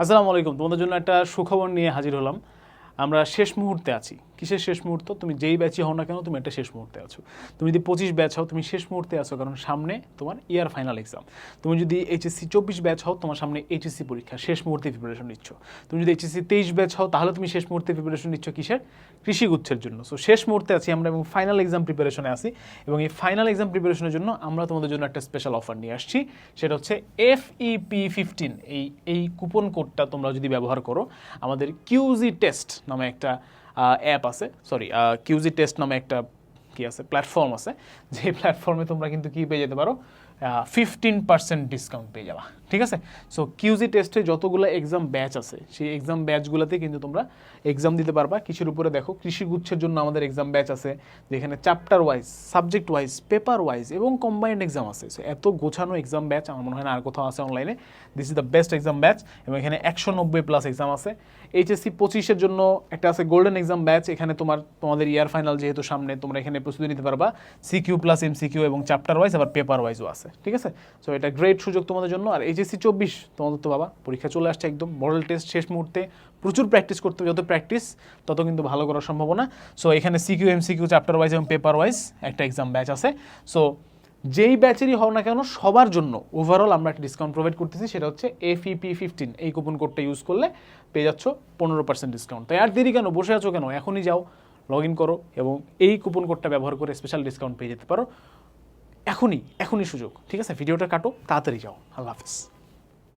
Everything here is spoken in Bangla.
আসসালামু আলাইকুম। তোমাদের জন্য একটা সুখবর নিয়ে হাজির হলাম। আমরা শেষ মুহূর্তে আছি। কিসের শেষ মুহূর্ত? তুমি যেই ব্যাচই হও না কেন, তুমি একটা শেষ মুহূর্তে আছো। তুমি যদি পঁচিশ ব্যাচ হও, তুমি শেষ মুহূর্তে আছো, কারণ সামনে তোমার ইয়ার ফাইনাল এক্সাম তুমি যদি এইচএসসি চব্বিশ ব্যাচ হও, তোমার সামনে এইচএসসি পরীক্ষা, শেষ মুহূর্তে প্রিপারেশন নিচ্ছ। তুমি যদি এইচএসসি তেইশ ব্যাচ হও, তাহলে তুমি শেষ মুহূর্তে প্রিপারেশন নিচ্ছ কিসের? কৃষি গুচ্ছের জন্য। সো শেষ মুহূর্তে আছি আমরা এবং ফাইনাল এক্সাম প্রিপারেশনে আছি। এবং এই ফাইনাল এক্সাম প্রিপারেশনের জন্য আমরা তোমাদের জন্য একটা স্পেশাল অফার নিয়ে আসছি। সেটা হচ্ছে এফ ইপি ফিফটিন এই এই কুপন কোডটা তোমরা যদি ব্যবহার করো, আমাদের কিউজি টেস্ট নামে একটা অ্যাপ আছে সরি কিউজি টেস্ট নামে একটা কি আছে প্ল্যাটফর্ম আছে, যে প্ল্যাটফর্মে তোমরা কিন্তু কি পেয়ে যেতে পারো? ফিফটিন পার্সেন্ট ডিসকাউন্ট পেয়ে যাবা, ঠিক আছে? সো কিউজি টেস্টে যতগুলো এক্সাম ব্যাচ আছে, সেই এক্সাম ব্যাচগুলোতে কিন্তু তোমরা এক্সাম দিতে পারবা। কিসের উপরে দেখো, কৃষি গুচ্ছের জন্য আমাদের এক্সাম ব্যাচ আছে, যেখানে chapter wise subject wise paper wise এবং কম্বাইন্ড এক্সাম আছে। সো এত গোছানো এক্সাম ব্যাচ আমার মনে হয় না আর কোথাও আছে অনলাইনে this is the best exam batch এবং এখানে একশো নব্বই প্লাস এক্সাম আছে। এইচএসসি পঁচিশের জন্য একটা আছে গোল্ডেন এক্সাম ব্যাচ এখানে তোমার, তোমাদের ইয়ার ফাইনাল যেহেতু সামনে, তোমরা এখানে প্রস্তুতি নিতে পারবা। সিকিউ প্লাস এম সিকিউ এবং চ্যাপ্টার ওয়াইজ আবার পেপার ওয়াইজও আছে, ঠিক আছে? সো এটা গ্রেট সুযোগ তোমাদের জন্য। আর এইচএসসি চব্বিশ, তোমাদের তো বাবা, পরীক্ষা চলে আসছে একদম। মডেল টেস্ট শেষ মুহূর্তে প্রচুর প্র্যাকটিস করতে হবে। যত প্র্যাকটিস তত কিন্তু ভালো করার সম্ভাবনা। সো এখানে CQ M CQ chapter wise এবং পেপার ওয়াইজ একটা এক্সাম ব্যাচ আছে। সো যেই ব্যাচেরই হও না কেন, সবার জন্য ওভারঅল আমরা একটা ডিসকাউন্ট প্রোভাইড করতেছি। সেটা হচ্ছে এফইপি ফিফটিন এই কুপন কোডটা ইউজ করলে পেয়ে যাচ্ছ পনেরো পার্সেন্ট ডিসকাউন্ট তাই আর দেরি কেন? বসে আছো কেন? এখনই যাও লগ ইন করো এবং এই কুপন কোডটা ব্যবহার করে স্পেশাল ডিসকাউন্ট পেয়ে যেতে পারো। এখনই এখনই সুযোগ। ঠিক আছে? ভিডিওটা কাটো তাড়াতাড়ি যাও। আল্লাহ হাফিজ।